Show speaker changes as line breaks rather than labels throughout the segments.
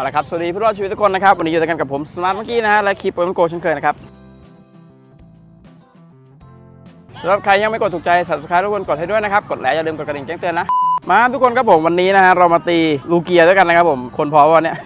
เอาละครับ สวัสดีผู้รอดชีวิตทุกคนนะครับ วันนี้อยู่ด้วยกันกับผมสมาร์ทเมื่อกี้นะฮะ และคลิปโปรโกเช่นเคยนะครับสำหรับใครยังไม่กดถูกใจ subscribe ทุกคนกดให้ด้วยนะครับ กดแล้วอย่าลืมกดกระดิ่งแจ้งเตือนนะ มาทุกคนครับผมวันนี้นะฮะเรามาตีลูเกียด้วยกันนะครับผม คนพอวันเนี้ย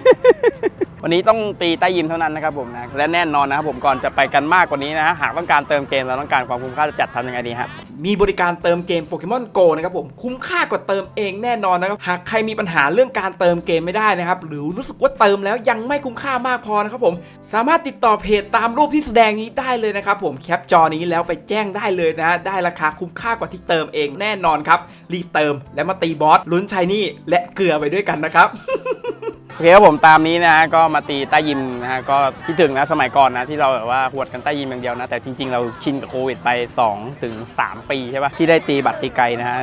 วันนี้ต้องตีใต้ยิมเท่านั้นนะครับผมนะและแน่นอนนะครับผมก่อนจะไปกันมากกว่านี้นะหากต้องการเติมเกมเราต้องการความคุ้มค่าจะจัดทำยังไงดีฮะ
มีบริการเติมเกมโปเกมอนโกนะครับผมคุ้มค่ากว่าเติมเองแน่นอนนะครับหากใครมีปัญหาเรื่องการเติมเกมไม่ได้นะครับหรือรู้สึกว่าเติมแล้วยังไม่คุ้มค่ามากพอนะครับผมสามารถติดต่อเพจตามรูปที่แสดงนี้ได้เลยนะครับผมแคปจอนี้แล้วไปแจ้งได้เลยนะได้ราคาคุ้มค่ากว่าที่เติมเองแน่นอนครับรีบเติมแล้วมาตีบอสลุ้นชายนี่และเกลือไปด้วยกันนะครับ
โอเคครับผมตามนี้นะฮะก็มาตีใต้ยิมนะฮะก็คิดถึงนะสมัยก่อนนะที่เราแบบว่าหวดกันใต้ยิมอย่างเดียวนะ แต่จริงๆ เราชินกับโควิดไป2ถึง3ปีใช่ปะที่ได้ตีบัตรตีไกลนะฮะ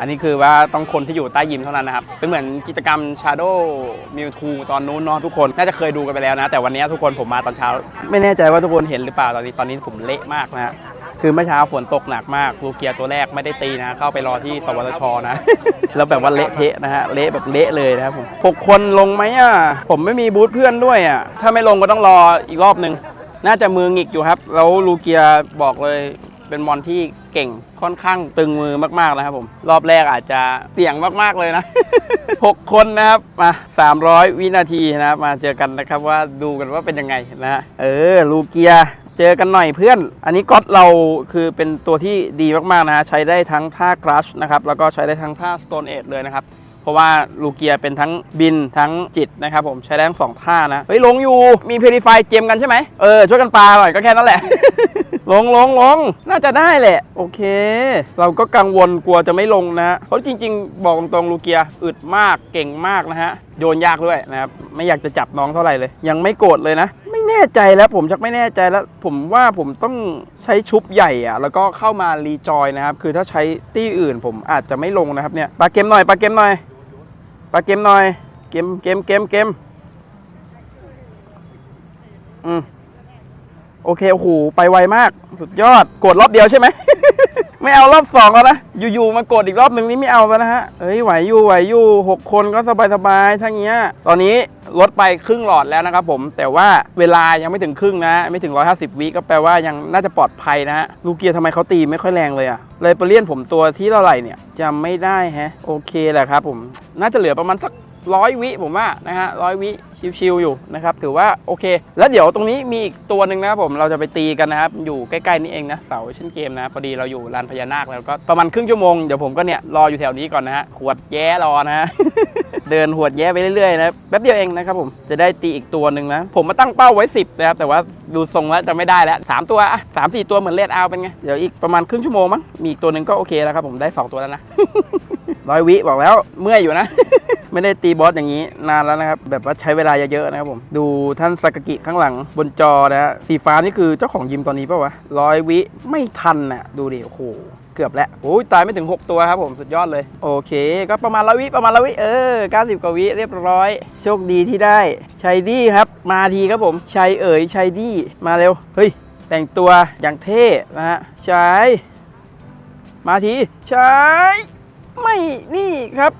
อันนี้คือว่าต้องคนที่อยู่ใต้ยิมเท่านั้นนะครับ เป็นเหมือนกิจกรรม Shadow Mewtwo ตอนนู้นเนาะทุกคนน่าจะเคยดูกันไปแล้วนะ แต่วันนี้ทุกคนผมมาตอนเช้า ไม่แน่ใจว่าทุกคนเห็นหรือเปล่าตอนนี้ตอนนี้ผมเละมากนะฮะ คือเมื่อเช้าฝนตกหนักมากลูเกียตัวแรกไม่ได้ตีนะ เข้าไปรอที่สวทชนะ แล้วแบบว่าเละเทะนะฮะเละแบบเละเลยนะครับผมหกคนลงไหมอะผมไม่มีบูธเพื่อนด้วยอะถ้าไม่ลงก็ต้องรออีกรอบหนึ่งน่าจะมือหงิกอยู่ครับ แล้วลูเกียบอกเลยเป็นมอนที่เก่งค่อนข้างตึงมือมากๆนะครับผม รอบแรกอาจจะเสี่ยงมากๆเลยนะ 6 คนนะครับมา300 วินาทีนะครับมาเจอกันนะครับว่าดูกันว่าเป็นยังไงนะฮะเออลูเกีย เจอกันหน่อยเพื่อน อันนี้ก๊อตเราคือเป็นตัวที่ดีมากๆนะฮะ ใช้ได้ทั้งท่ากรัชนะครับ แล้วก็ใช้ได้ทั้งท่า Stone Age เลยนะครับ เพราะว่าลูเกียเป็นทั้งบินทั้งจิตนะครับผม ใช้ได้ทั้งสองท่านะ เฮ้ย ลงอยู่ มีเพลิฟายเจมกันใช่ไหม เออ ช่วยกันปลาหน่อยก็แค่นั้นแหละ ลงลงลงน่าจะได้แหละ โอเค เราก็กังวลกลัวจะไม่ลงนะฮะ เพราะจริง ๆ บอกตรงๆลูเกียอึดมาก เก่งมากนะฮะ โยนยากด้วยนะครับ ไม่อยากจะจับน้องเท่าไหร่เลย ยังไม่โกรธเลยนะ แน่ใจแล้วผมชักไม่แน่ใจแล้ว ผมว่าผมต้องใช้ชุบใหญ่อะแล้วก็เข้ามารีจอยนะครับ คือถ้าใช้ตี้อื่น ผมอาจจะไม่ลงนะครับเนี่ยปลาเกมหน่อยปลาเกมหน่อยปลาเกมหน่อย เกมเกมเกมเกมอืม โอเคโอ้โหไปไวมาก สุดยอดกดรอบเดียวใช่ไหม ไม่เอารอบสองแล้วนะอยู่ๆมากดอีกรอบหนึ่งนี่ไม่เอาแล้วนะฮะเอ้ยไหวอยู่ไหวอยู่หกคนก็สบายๆทั้งเงี้ย ตอนนี้ลดไปครึ่งหลอดแล้วนะครับผมแต่ว่าเวลายังไม่ถึงครึ่งนะ ไม่ถึง 150 วิก็แปลว่ายังน่าจะปลอดภัยนะฮะลูเกียทำไมเขาตีไม่ค่อยแรงเลยอะเลยเปเลียนผมตัวที่เท่าไหร่เนี่ยจำไม่ได้แฮะ โอเคแหละครับผมน่าจะเหลือประมาณสัก ร้อยวิผมว่านะฮะร้อยวิชิวๆอยู่นะครับถือว่าโอเค แล้วเดี๋ยวตรงนี้มีอีกตัวหนึ่งนะครับผมเราจะไปตีกันนะครับอยู่ใกล้ๆนี่เองนะเสาเช่นเกมนะพอดีเราอยู่ลานพญานาคแล้วก็ประมาณครึ่งชั่วโมงเดี๋ยวผมก็เนี่ยรออยู่แถวนี้ก่อนนะฮะขวดแย้รอนะฮะเดินหวดแย้ไปเรื่อยๆนะแป๊บเดียวเองนะครับผมจะได้ตีอีกตัวหนึ่งนะผมมาตั้งเป้าไว้ 10นะครับแต่ว่าดูทรงแล้วจะไม่ได้แล้วสามตัวอะสามสี่ตัวเหมือนเลดเอาเป็นไงเดี๋ยวอีกประมาณครึ่งชั่วโมงมั้งมีอีกตัวหนึ่งก็โอเคแล้วครับผมได้สองตัวแล้วนะร้อยวิบอกแล้วเมื่อยอยู่นะ ไม่ได้ตีบอสอย่างนี้นานแล้วนะครับ แบบว่าใช้เวลาเยอะๆนะครับผม ดูท่านสากากิข้างหลังบนจอนะฮะสีฟ้านี่คือเจ้าของยิมตอนนี้ป่าวะร้อยวิไม่ทันน่ะ ดูดิโอ้โหเกือบแล้วโอ้ยตายไม่ถึง 6 ตัวครับผมสุดยอดเลย โอเค ก็ประมาณร้อยวิประมาณร้อยวิเออ 90 กว่าวิเรียบร้อย โชคดีที่ได้ชัยดี้ครับ มาทีครับผมชัยเอ๋ยชัยดี้มาเร็ว เฮ้ย แต่งตัวอย่างเท่นะฮะชัยมาทีชัย ไม่นี่ครับ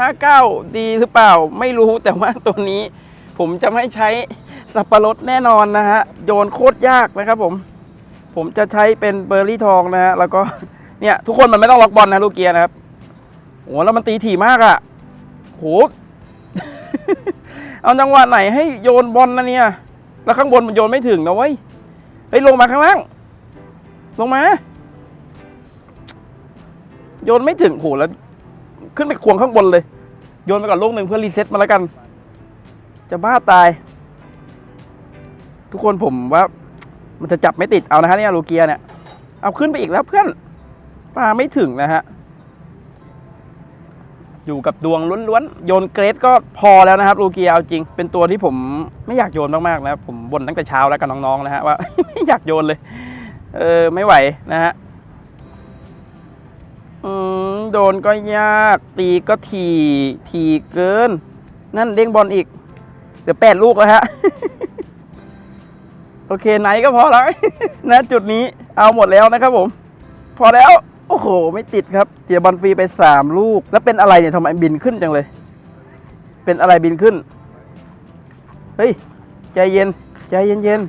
2059 ดีหรือเปล่าไม่รู้แต่ว่าตัวนี้ ผมจะไม่ใช้สับปะรดแน่นอนนะฮะ โยนโคตรยากนะครับผม ผมจะใช้เป็นเบอร์รี่ทองนะฮะ แล้วก็เนี่ยทุกคนมันไม่ต้องล็อกบอลนะลูกเกียร์นะครับโหแล้วมันตีถี่มากอะ่ะโหเอาจังหวะไหนให้โยนบอลนะเนี่ย แล้วข้างบนมันโยนไม่ถึงนะเว้ย เฮ้ยลงมาข้างล่าง ลงมา โยนไม่ถึงโหแล้ว ขึ้นไปควงข้างบนเลย โยนไปก่อนลูกหนึ่งเพื่อรีเซ็ตมาแล้วกัน จะบ้าตาย ทุกคนผมว่า มันจะจับไม่ติดเอานะฮะเนี่ยลูเกียเนี่ย เอาขึ้นไปอีกแล้วเพื่อนปลาไม่ถึงนะฮะ อยู่กับดวงล้วนๆ โยนเกรดก็พอแล้วนะครับลูเกียเอาจริง เป็นตัวที่ผมไม่อยากโยนมากๆนะครับผมบ่นตั้งแต่เช้าแล้วกับน้องๆนะฮะว่า ไม่อยากโยนเลย เออไม่ไหวนะฮะ อืมโดนก็ยาก ตีก็ทีทีเกิน นั่นเด้งบอลอีก เดี๋ยวแปดลูกแล้วฮะ โอเคไหนก็พอแล้วนะจุดนี้เอาหมดแล้วนะครับผม พอแล้ว โอ้โห ไม่ติดครับเสียบอลฟรีไป3ลูก แล้วเป็นอะไรเนี่ยทำไมบินขึ้นจังเลย เป็นอะไรบินขึ้น เฮ้ย ใจเย็น ใจเย็นเย็น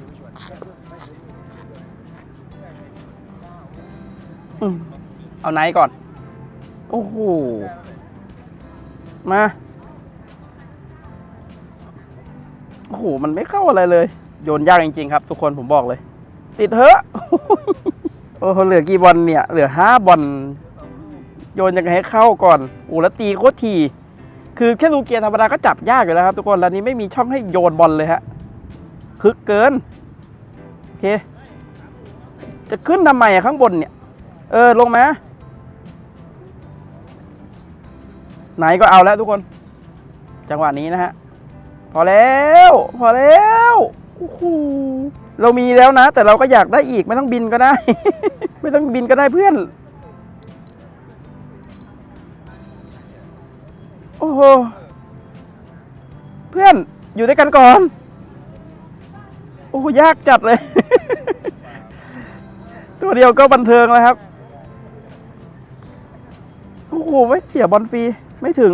เอาไหนก่อน อ้โห มา โอ้โห มันไม่เข้าอะไรเลย โยนยากจริงๆครับ ทุกคนผมบอกเลย ติดเถอะโอ้โหเหลือกี่บอลเนี่ย เหลือห้าบอลโยนยังไงให้เข้าก่อนโอ้แล้วตีโคตรทีคือแค่ลูเกียร์ธรรมดาก็จับยากอยู่แล้วครับทุกคนแล้วนี้ไม่มีช่องให้โยนบอลเลยฮะคึกเกิน โอเค จะขึ้นทำไมอะข้างบนเนี่ย เออ ลงมา ไหนก็เอาแล้วทุกคน จังหวะนี้นะฮะ พอแล้ว พอแล้วโอ้โหเรามีแล้วนะ แต่เราก็อยากได้อีกไม่ต้องบินก็ได้ ไม่ต้องบินก็ได้เพื่อน โอ้โหเพื่อนอยู่ด้วยกันก่อน โอ้โหยากจัดเลย ตัวเดียวก็บันเทิงแล้วครับ โอ้โหไม่เสียบอลฟรี ไม่ถึง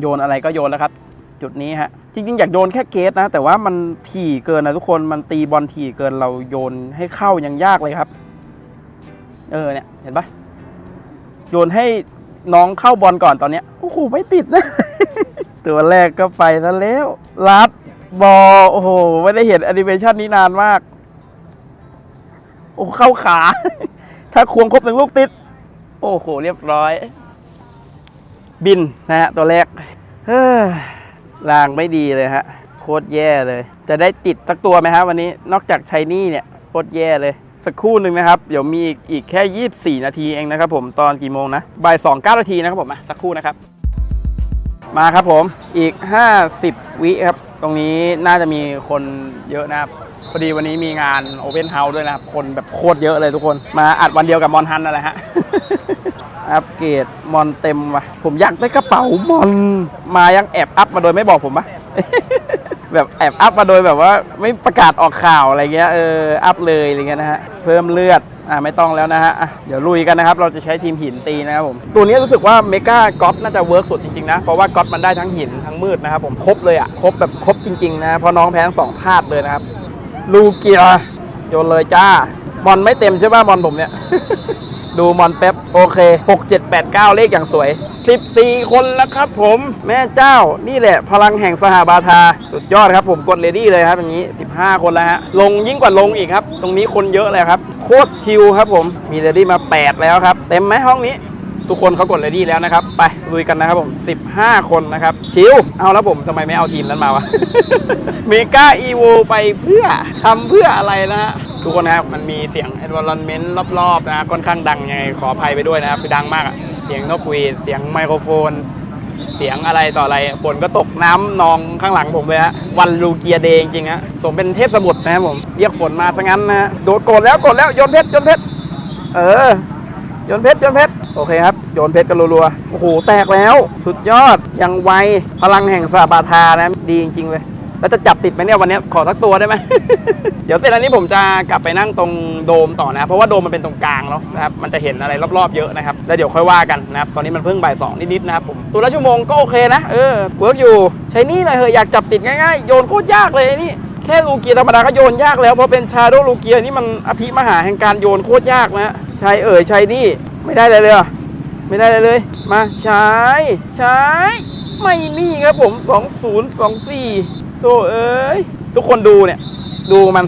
โยนอะไรก็โยนแล้วครับ จุดนี้ฮะ จริงๆ อยากโยนแค่เกตนะ แต่ว่ามันถี่เกินนะทุกคนมันตีบอลถี่เกินเราโยนให้เข้ายังยากเลยครับ เออเนี่ย เห็นปะโยนให้น้องเข้าบอลก่อนตอนเนี้ยโอ้โหไม่ติดนะ ตัวแรกก็ไปซะแล้วลัดบอลโอ้โหไม่ได้เห็นแอนิเมชันนี้นานมาก โอ้เข้าขา ถ้าควงครบหนึ่งลูกติด โอ้โห เรียบร้อย บินนะฮะตัวแรกเฮ้ยลางไม่ดีเลยฮะ โคตรแย่เลย จะได้ติดสักตัวไหมฮะวันนี้นอกจากชัยนี่เนี่ย โคตรแย่เลย สักครู่หนึ่งนะครับ เดี๋ยวมีอีกอีกแค่ 24 นาทีเองนะครับผมตอนกี่โมงนะบ่าย2 9นาทีนะครับผมมาสักครู่นะครับ มาครับผมอีก 50 วิครับ ตรงนี้น่าจะมีคนเยอะนะครับพอดีวันนี้มีงานโอเพนเฮาส์ด้วยนะครับ คนแบบโคตรเยอะเลยทุกคน มาอัดวันเดียวกับมอนฮันนั่นแหละฮะ อัปเกรดมอนเต็มว่ะผมอยากได้กระเป๋ามอนมายังแอบอัพมาโดยไม่บอกผมปะแบบแอบอัพมาโดยแบบว่าไม่ประกาศออกข่าวอะไรเงี้ยเอออัพเลยอะไรเงี้ยนะฮะเพิ่มเลือดอ่าไม่ต้องแล้วนะฮะเดี๋ยวลุยกันนะครับ เราจะใช้ทีมหินตีนะครับผม ตัวนี้รู้สึกว่าเมกาก๊อตน่าจะเวิร์กสุดจริงๆนะ เพราะว่าก๊อตมันได้ทั้งหินทั้งมืดนะครับผมครบเลยอะครบแบบครบจริงๆนะเพราะน้องแพ้ทั้งสองธาตุเลยนะครับลูเกียร์โยนเลยจ้ามอนไม่เต็มใช่ป่ะมอนผมเนี่ย ดูมอนแป๊บโอเค 6 7 8 9 เลขอย่างสวย 14 คนแล้วครับผมแม่เจ้านี่แหละ พลังแห่งสหบาทา สุดยอดครับผมกดเลดี้เลยครับอย่างนี้ 15 คนแล้วฮะ ลงยิ่งกว่าลงอีกครับ ตรงนี้คนเยอะเลยครับ โคตรชิลครับผมมีเลดี้มา 8 แล้วครับ เต็มไหมห้องนี้ทุกคนเขากดเลดี้แล้วนะครับ ไปลุยกันนะครับผม 15 คนนะครับ ชิลเอาแล้วผมทำไมไม่เอาทีมนั้นมาวะ เมกาอีโวไปเพื่อทำเพื่ออะไรนะฮะ ทุกคนนะครับมันมีเสียง environment รอบๆนะค่อนข้างดังยังไงขออภัยไปด้วยนะครับคือดังมากอะเสียงนกหวีดเสียงไมโครโฟน เสียงอะไรต่ออะไรฝนก็ตกน้ำนองข้างหลังผมเลยฮะวันลูเกียเดย์จริงๆฮะสมเป็นเทพสมุทรนะครับผมเรียกฝนมาซะงั้นนะฮะโดดโกดแล้วโกดแล้วโยนเพชรโยนเพชรเออ โยนเพชรโยนเพชรโอเคครับ โยนเพชรกันรัวๆ โอ้โห แตกแล้ว สุดยอด ยังไว พลังแห่งสาบาทานะ ดีจริง ๆ เลย แล้วจะจับติดไหมเนี่ยวันนี้ขอสักตัวได้ไหม เดี๋ยวเสร็จแล้วนี้ผมจะกลับไปนั่งตรงโดมต่อนะ เพราะว่าโดมมันเป็นตรงกลางเนาะนะครับมันจะเห็นอะไรรอบๆเยอะนะครับแล้วเดี๋ยวค่อยว่ากันนะครับตอนนี้มันเพิ่งบ่ายสองนิดๆนะครับผมตัวละชั่วโมงก็โอเคนะเออเวิร์กอยู่ใช้นี่หน่อยเถอะอยากจับติดง่ายๆโยนโคตรยากเลยนี่แค่ลูเกียร์ธรรมดาก็โยนยากแล้วเพราะเป็นชาโดลูเกียร์นี่มันอภิมหาแห่งการโยนโคตรยากนะใช้เอ่ยใช้นี่ไม่ได้เลยเลยไม่ได้เลยเลย มาใช้ใช้ไม่นี่ครับผม 2024 โธ่เอ้ย ทุกคนดูเนี่ย ดูมัน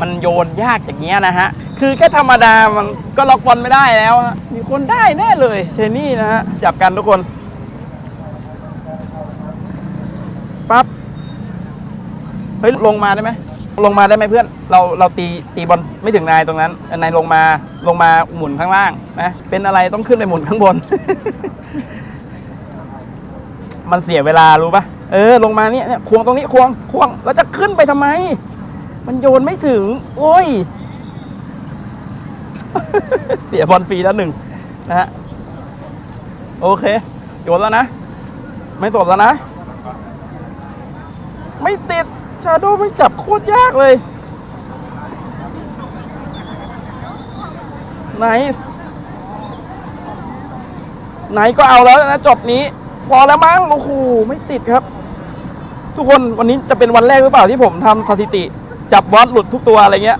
มันโยนยากอย่างเงี้ยนะฮะ คือแค่ธรรมดามันก็ล็อกบอลไม่ได้แล้วฮะมีคนได้แน่เลยเชนี่นะฮะ จับกันทุกคนปั๊บเฮ้ยลงมาได้ไหมลงมาได้ไหมเพื่อน เราเราตีตีบอลไม่ถึงนายตรงนั้นนายลงมาลงมาหมุนข้างล่างนะเป็นอะไรต้องขึ้นไปหมุนข้างบน มันเสียเวลารู้ปะเออลงมาเนี่ยเนี่ยควงตรงนี้ควงควงแล้วจะขึ้นไปทำไม มันโยนไม่ถึง โอ้ย เสียบอลฟรีแล้วหนึ่งนะฮะโอเค โยนแล้วนะ ไม่สดแล้วนะ ไม่ติด ชาโดไม่จับโคตรยากเลย ไนส์ไหนก็เอาแล้วนะจบนี้ พอแล้วมั้ง โอ้โห ไม่ติดครับ ทุกคนวันนี้จะเป็นวันแรกหรือเปล่าที่ผมทำสถิติ จับบอสหลุดทุกตัวอะไรเงี้ย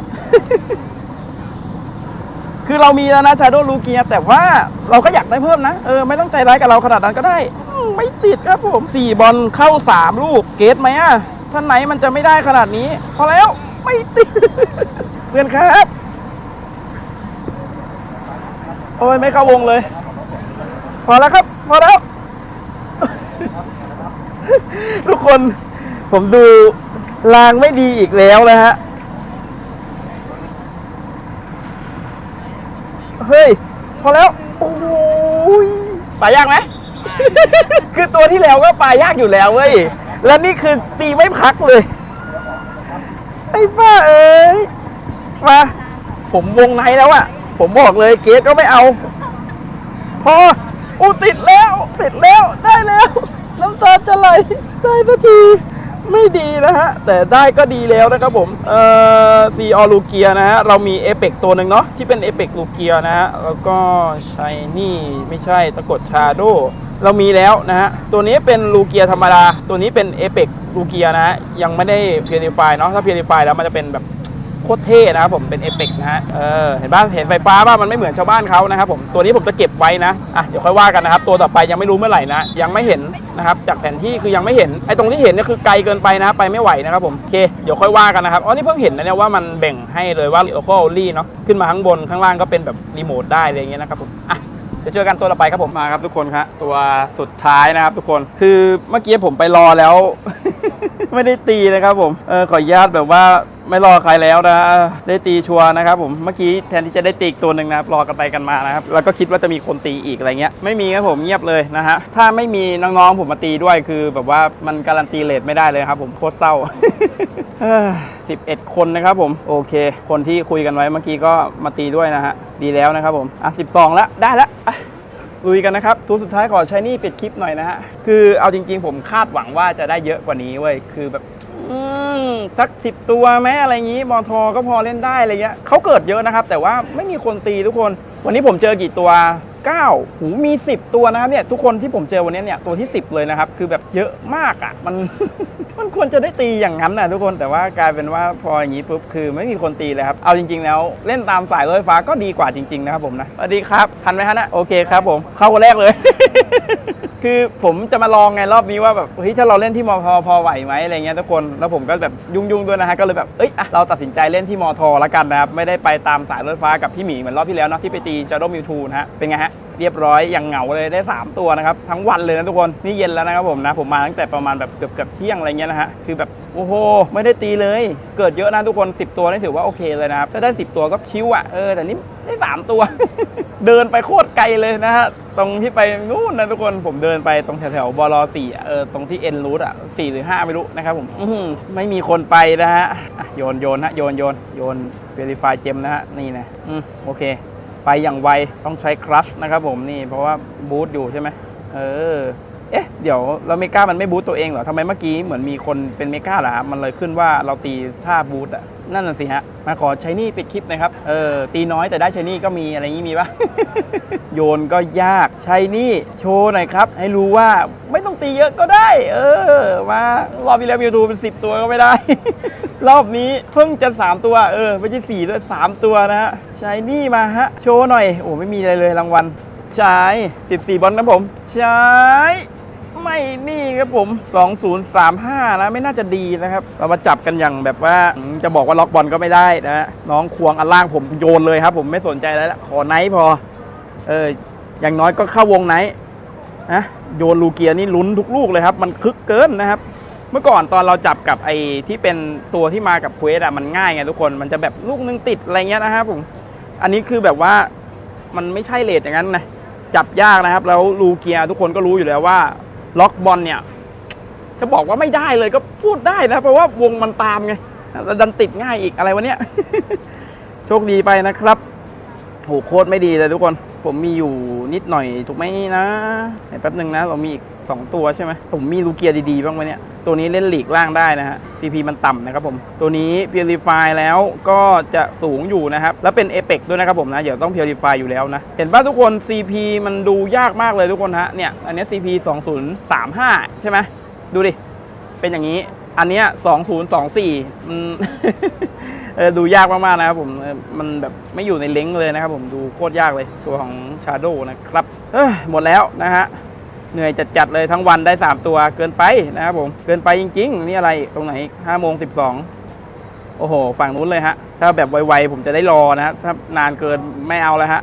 คือเรามีแล้วนะชาโดลูเกียแต่ว่าเราก็อยากได้เพิ่มนะ เออ ไม่ต้องใจร้ายกับเราขนาดนั้นก็ได้ ไม่ติดครับผม4บอลเข้า3ลูก เกตไหมอะท่านไหนมันจะไม่ได้ขนาดนี้ พอแล้วไม่ติดเพื่อนครับโอ้ยไม่เข้าวงเลย พอแล้วครับ พอแล้ว ทุกคนผมดูลางไม่ดีอีกแล้วนะฮะ เฮ้ย พอแล้ว โอ้ยปลายากไหม คือตัวที่แล้วก็ปลายากอยู่แล้วเว้ย และนี่คือตีไม่พักเลย ไอ้บ้าเอ้ย มา ผมวงในแล้วอะผมบอกเลยเกสก็ไม่เอา พออู้ติดแล้ว ติดแล้ว ได้แล้วำตาจะไหลได้สักทีไม่ดีนะฮะ แต่ได้ก็ดีแล้วนะครับผม เอ่อซีออลูเกียนะฮะ เรามีเอเปกตัวหนึ่งเนาะที่เป็นเอเปกลูเกียนะฮะ แล้วก็ชายนี่ไม่ใช่ตะกดชาโดเรามีแล้วนะฮะ ตัวนี้เป็นลูเกียธรรมดา ตัวนี้เป็นเอเปกลูเกียนะฮะ ยังไม่ได้เพียริฟายเนาะถ้าเพียริฟายแล้วมันจะเป็นแบบ โคตรเท่นะครับผมเป็นเอเปกนะฮะเออเห็นป่ะเห็นไฟฟ้าป่ะมันไม่เหมือนชาวบ้านเขานะครับผมตัวนี้ผมจะเก็บไว้นะอะเดี๋ยวค่อยว่ากันนะครับตัวต่อไปยังไม่รู้เมื่อไหร่นะยังไม่เห็นนะครับจากแผนที่คือยังไม่เห็นไอ้ตรงที่เห็นเนี่ยคือไกลเกินไปนะไปไม่ไหวนะครับผมโอเคเดี๋ยวค่อยว่ากันนะครับอ๋อนี่เพิ่งเห็นนะเนี่ยว่ามันแบ่งให้เลยว่า local only เนาะขึ้นมาข้างบนข้างล่างก็เป็นแบบรีโมทได้อะไรอย่างเงี้ยนะครับผมอะเดี๋ยวเจอกันตัวต่อไปครับผมมาครับทุกคนครับตัวสุดท้ายนะครับทุกคนคือเมื่อกี้ผมไปรอแล้ว ไม่ได้ตีนะครับผมเออขออนุญาตแบบว่า ไม่รอใครแล้วนะ ได้ตีชัวร์นะครับผม เมื่อกี้แทนที่จะได้ตีอีกตัวหนึ่งนะครับรอกันไปกันมานะครับ แล้วก็คิดว่าจะมีคนตีอีกอะไรเงี้ย ไม่มีครับผมเงียบเลยนะฮะ ถ้าไม่มีน้องๆผมมาตีด้วยคือ แบบว่ามันการันตีเลทไม่ได้เลยครับผมโคตรเศร้าสิบเอ็ดคนนะครับผมโอเค คนที่คุยกันไว้เมื่อกี้ก็มาตีด้วยนะฮะดีแล้วนะครับผมอะสิบสองแล้วได้แล้วอะลุยกันนะครับตัวสุดท้ายขอใช้นี่ปิดคลิปหน่อยนะฮะคือเอาจริง ๆ ผมคาดหวังว่าจะได้เยอะกว่านี้เว้ยคือแบบ สักสิบตัวไหมอะไรอย่างงี้มอทอก็พอเล่นได้อะไรเงี้ยเขาเกิดเยอะนะครับ แต่ว่าไม่มีคนตีทุกคน วันนี้ผมเจอกี่ตัว 9 หูมี 10 ตัวนะครับเนี่ยทุกคนที่ผมเจอวันนี้เนี่ยตัวที่ 10 เลยนะครับ คือแบบเยอะมากอะ่ะมัน มันควรจะได้ตีอย่างนั้นนะทุกคนแต่ว่ากลายเป็นว่าพออย่างนี้ปุ๊บคือไม่มีคนตีเลยครับ เอาจริง ๆ แล้วเล่นตามสายรถไฟฟ้าก็ดีกว่าจริง ๆ นะครับผมนะสวัสดีครับทันไหมฮะนะโอเคครับผมเข้าคนแรกเลย คือผมจะมาลองไงรอบนี้ว่าแบบเฮ้ยถ้าเราเล่นที่มอทอพอไหวไหมอะไรเงี้ยทุกคนแล้วผมก็แบบยุ่งๆด้วยนะฮะก็เลยแบบเอ้ยอะเราตัดสินใจเล่นที่มอทอละกันนะครับไม่ได้ไปตามสายรถไฟฟ้ากับพี่หมีเหมือนรอบที่แล้วเนาะที่ไปตีชาร์ดมิวทูนะฮะเป็นไงฮะเรียบร้อยอย่างเหงาเลยได้ 3 ตัวนะครับ ทั้งวันเลยนะทุกคนนี่เย็นแล้วนะครับผมนะ ผมมาตั้งแต่ประมาณแบบเกือบเกือบเที่ยงอะไรเงี้ยนะฮะคือแบบโอ้โหไม่ได้ตีเลย เกิดเยอะนะทุกคน 10 ตัวนี่ถือว่าโอเคเลยนะครับถ้าได้ 10 ตัวก็ชิวอะเออแต่นี่ได้3ตัว เดินไปโคตรไกลเลยนะฮะตรงที่ไปนู่นนะทุกคนผมเดินไปตรงแถวๆบลสี่อ่เออตรงที่เอ็นรูทอะสี่หรือห้าไม่รู้นะครับผมอื้อหือไม่มีคนไปนะฮะโยนโยนฮะโยนโยนโยนเวลิฟายเจมนะฮะนี่นะอืมโอเค ไปอย่างไวต้องใช้คลัชนะครับผมนี่เพราะว่าบูทอยู่ใช่ไหมเออเอ๊ะเดี๋ยวเราเมกามันไม่บูทตัวเองเหรอทำไมเมื่อกี้เหมือนมีคนเป็นเมกาเหรอฮะมันเลยขึ้นว่าเราตีท่าบูทอะนั่นน่ะสิฮะมาขอใช้นี่ปิดคลิปนะครับเออตีน้อยแต่ได้ใช้นี่ก็มีอะไรงี้มีปะโยนก็ยากใช้นี่โชว์หน่อยครับ ให้รู้ว่าไม่ ตีเยอะก็ได้ เออ มารอบที่แล้วมิวทูเป็น 10 ตัวก็ไม่ได้ รอบนี้เพิ่งจะ 3 ตัว เออ ไม่ใช่4ด้วย 3 ตัวนะฮะใช้นี่มาฮะ โชว์หน่อย โอ้ไม่มีอะไรเลยรางวัลใช้14 บอลนะผมใช้ไม่นี่ครับผม 2035 นะไม่น่าจะดีนะครับ เรามาจับกันอย่างแบบว่าจะบอกว่าล็อกบอลก็ไม่ได้นะฮะน้องควงอันล่างผมโยนเลยครับ ผมไม่สนใจแล้วละขอไนท์พอ เอออย่างน้อยก็เข้าวงไนท์ นะโยนลูเกียนี่ลุ้นทุกลูกเลยครับ มันคึกเกินนะครับ เมื่อก่อนตอนเราจับกับไอ้ที่เป็นตัวที่มากับเควสอะมันง่ายไงทุกคนมันจะแบบลูกนึงติดอะไรเงี้ยนะครับผมอันนี้คือแบบว่ามันไม่ใช่เลทอย่างนั้นนะจับยากนะครับ แล้วลูเกียทุกคนก็รู้อยู่แล้วว่าล็อกบอลเนี่ยจะบอกว่าไม่ได้เลยก็พูดได้นะเพราะว่าวงมันตามไงดันติดง่ายอีกอะไรวะเนี่ยโชคดีไปนะครับ โหโคตรไม่ดีเลยทุกคน ผมมีอยู่นิดหน่อยถูกไหมนะเดี๋ยวแป๊บหนึ่งนะ เรามีอีก 2 ตัวใช่ไหม ผมมีลูเกียดีๆ บ้างไหมเนี่ย ตัวนี้เล่นหลีกล่างได้นะฮะ CP มันต่ำนะครับผม ตัวนี้ Purify แล้วก็จะสูงอยู่นะครับ แล้วเป็น Apex ด้วยนะครับผมนะ เดี๋ยวต้อง Purify อยู่แล้วนะ เห็นป่ะทุกคน CP มันดูยากมากเลยทุกคนฮะ เนี่ย อันนี้ย CP 2035 ใช่ไหม ดูดิ เป็นอย่างนี้ อันเนี้ย2024มันเออ ดูยากมากๆนะครับผมมันแบบไม่อยู่ในเล้งก์เลยนะครับผมดูโคตรยากเลยตัวของ Shadow นะครับเอ้ยหมดแล้วนะฮะเหนื่อยจัดๆเลยทั้งวันได้ 3 ตัวเกินไปนะครับผมเกินไปจริง ๆ นี่อะไรตรงไหน5โมง12โอ้โห ฝั่งนู้นเลยฮะ ถ้าแบบไวๆผมจะได้รอนะฮะถ้านานเกินไม่เอาแล้วฮะ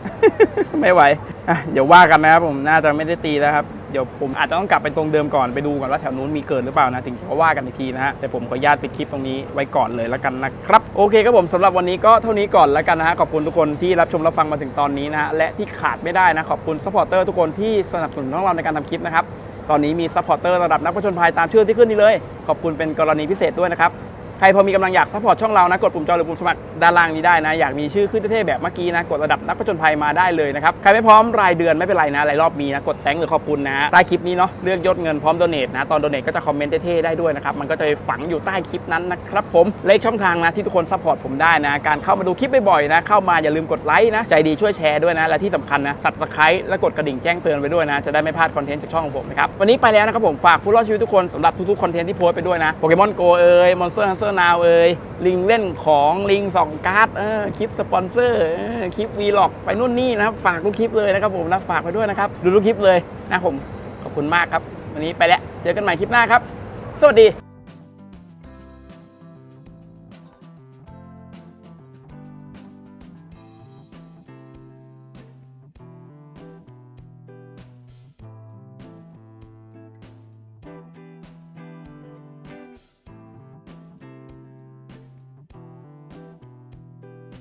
ไม่ไหวอะเดี๋ยวว่ากันนะครับผมน่าจะไม่ได้ตีแล้วครับ เดี๋ยวผมอาจจะต้องกลับไปตรงเดิมก่อนไปดูก่อนว่าแถวนู้นมีเกินหรือเปล่านะถึงจะว่ากันอีกทีนะฮะแต่ผมขออนุญาตปิดคลิปตรงนี้ไว้ก่อนเลยแล้วกันนะครับโอเคครับผมสำหรับวันนี้ก็เท่านี้ก่อนแล้วกันนะฮะขอบคุณทุกคนที่รับชมรับฟังมาถึงตอนนี้นะฮะและที่ขาดไม่ได้นะขอบคุณซัพพอร์เตอร์ทุกคนที่สนับสนุนของเราในการทำคลิปนะครับตอนนี้มีซัพพอร์เตอร์ระดับนักผจญภัยตามชื่อที่ขึ้นนี้เลย ขอบคุณเป็นกรณีพิเศษด้วยนะครับ ใครพอมีกำลังอยากซัพพอร์ตช่องเรานะ กดปุ่มจอยหรือปุ่มสมัครด้านล่างนี้ได้นะ อยากมีชื่อขึ้นเท่ๆแบบเมื่อกี้นะ กดระดับนักผจญภัยมาได้เลยนะครับ ใครไม่พร้อมรายเดือนไม่เป็นไรนะรายรอบมีนะ กดแตงหรือขอบคุณนะใต้คลิปนี้เนาะเลือกยศเงินพร้อมโดเนทนะตอนโดเนทก็จะคอมเมนต์เท่ๆได้ด้วยนะครับมันก็จะฝังอยู่ใต้คลิปนั้นนะครับผมเลขช่องทางนะที่ทุกคนซัพพอร์ตผมได้นะการเข้ามาดูคลิปบ่อยๆนะเข้ามาอย่าลืมกดไลค์นะใจดีช่วยแชร์ด้วยนะและที่สำคัญนะสับสไครต์และกดกระดิ่งแจ้งเตือนไปด้วยนะจะได้ไม่พลาดคอนเทนต์จากช่องของผมนะครับวันนี้ไปแล้วนะครับผมฝากผู้รอดชีวิตทุกคนสำหรับทุกๆคอนเทนต์ที่โพสไปด้วยนะโปเกมอนโกเอ่ยมอนสเตอร์ฮันเตอร์นาวเอ่ยลิงเล่นของลิงส่องการ์ดคลิปสปอนเซอร์คลิปวีล็อกไปนู่นนี่นะครับ ฝากทุกคลิปเลยนะครับผมนะฝากไปด้วยนะครับ ดูทุกคลิปเลยนะผม ขอบคุณมากครับ วันนี้ไปแล้ว เจอกันใหม่คลิปหน้าครับ สวัสดี